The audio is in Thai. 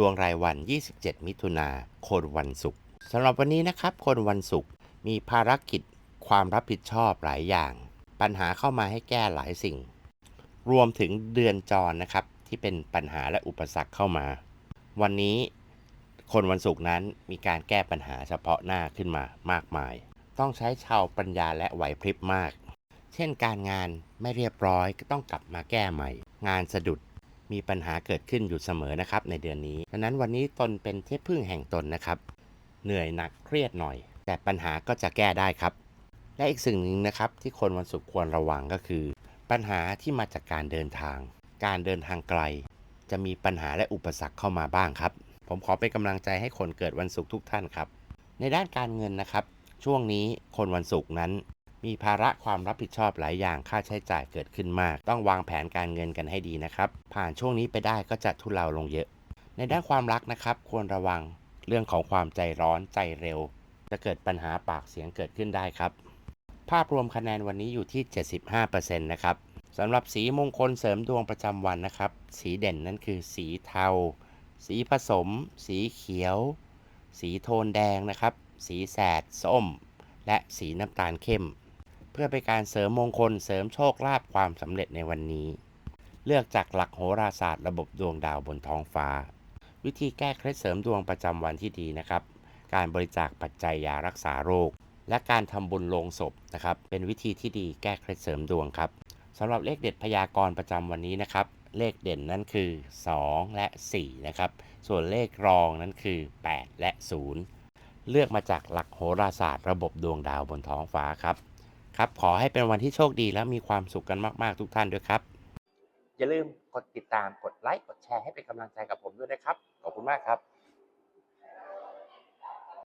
ดวงรายวัน 27 มิถุนาโคนวันศุกร์สำหรับวันนี้นะครับ คนวันศุกร์มีภารกิจความรับผิดชอบหลายอย่าง ปัญหาเข้ามาให้แก้หลายสิ่ง รวมถึงเดือนจรนะครับ ที่เป็นปัญหาและอุปสรรคเข้ามา วันนี้คนวันศุกร์นั้นมีการแก้ปัญหาเฉพาะหน้าขึ้นมามากมาย ต้องใช้ชาวปัญญาและไหวพริบมาก เช่นการงานไม่เรียบร้อยก็ต้องกลับมาแก้ใหม่ งานสะดุด มีปัญหาเกิดขึ้นอยู่เสมอนะครับในเดือนนี้ดังนั้นวันนี้ตนเป็นที่พึ่งแห่งตนนะครับ เหนื่อยหนักเครียดหน่อย แต่ปัญหาก็จะแก้ได้ครับ และอีกสิ่งหนึ่งนะครับที่คนวันศุกร์ควรระวังก็คือ ปัญหาที่มาจากการเดินทาง การเดินทางไกล จะมีปัญหาและอุปสรรคเข้ามาบ้างครับ ผมขอเป็นกำลังใจให้คนเกิดวันศุกร์ทุกท่านครับ ในด้านการเงินนะครับ ช่วงนี้คนวันศุกร์นั้น มีภาระความรับผิดชอบหลายอย่างค่าใช้จ่ายเกิดขึ้นมาก ต้องวางแผนการเงินกันให้ดีนะครับ ผ่านช่วงนี้ไปได้ก็จะทุเลาลงเยอะ ในด้านความรักนะครับ ควรระวังเรื่องของความใจร้อนใจเร็ว จะเกิดปัญหาปากเสียงเกิดขึ้นได้ครับ ภาพรวมคะแนนวันนี้อยู่ที่ 75%นะครับสำหรับสีมงคลเสริมดวงประจำวันนะครับ สีเด่นนั่นคือสีเทา สีผสม สีเขียว สีโทนแดงนะครับ สีแสด ส้ม และสีน้ำตาลเข้ม พื่อเป็นการเสริมมงคลเสริมโชคลาภความสำเร็จในวันนี้ เลือกจากหลักโหราศาสตร์ระบบดวงดาวบนท้องฟ้า วิธีแก้เคล็ดเสริมดวงประจำวันที่ดีนะครับ การบริจาคปัจจัยยารักษาโรค และการทำบุญลงศพนะครับ เป็นวิธีที่ดีแก้เคล็ดเสริมดวงครับสำหรับเลขเด็ดพยากรณ์ประจำวันนี้นะครับ เลขเด่นนั่นคือ 2 และ 4 นะครับ ส่วนเลขรองนั้นคือ 8 และ 0 เลือกมาจากหลักโหราศาสตร์ระบบดวงดาวบนท้องฟ้าครับ ครับ ขอให้เป็นวันที่โชคดีและมีความสุขกันมาก ๆ ทุกท่านด้วยครับ อย่าลืมกดติดตามกดไลค์กดแชร์ให้เป็นกำลังใจกับผมด้วยนะครับ ขอบคุณมากครับ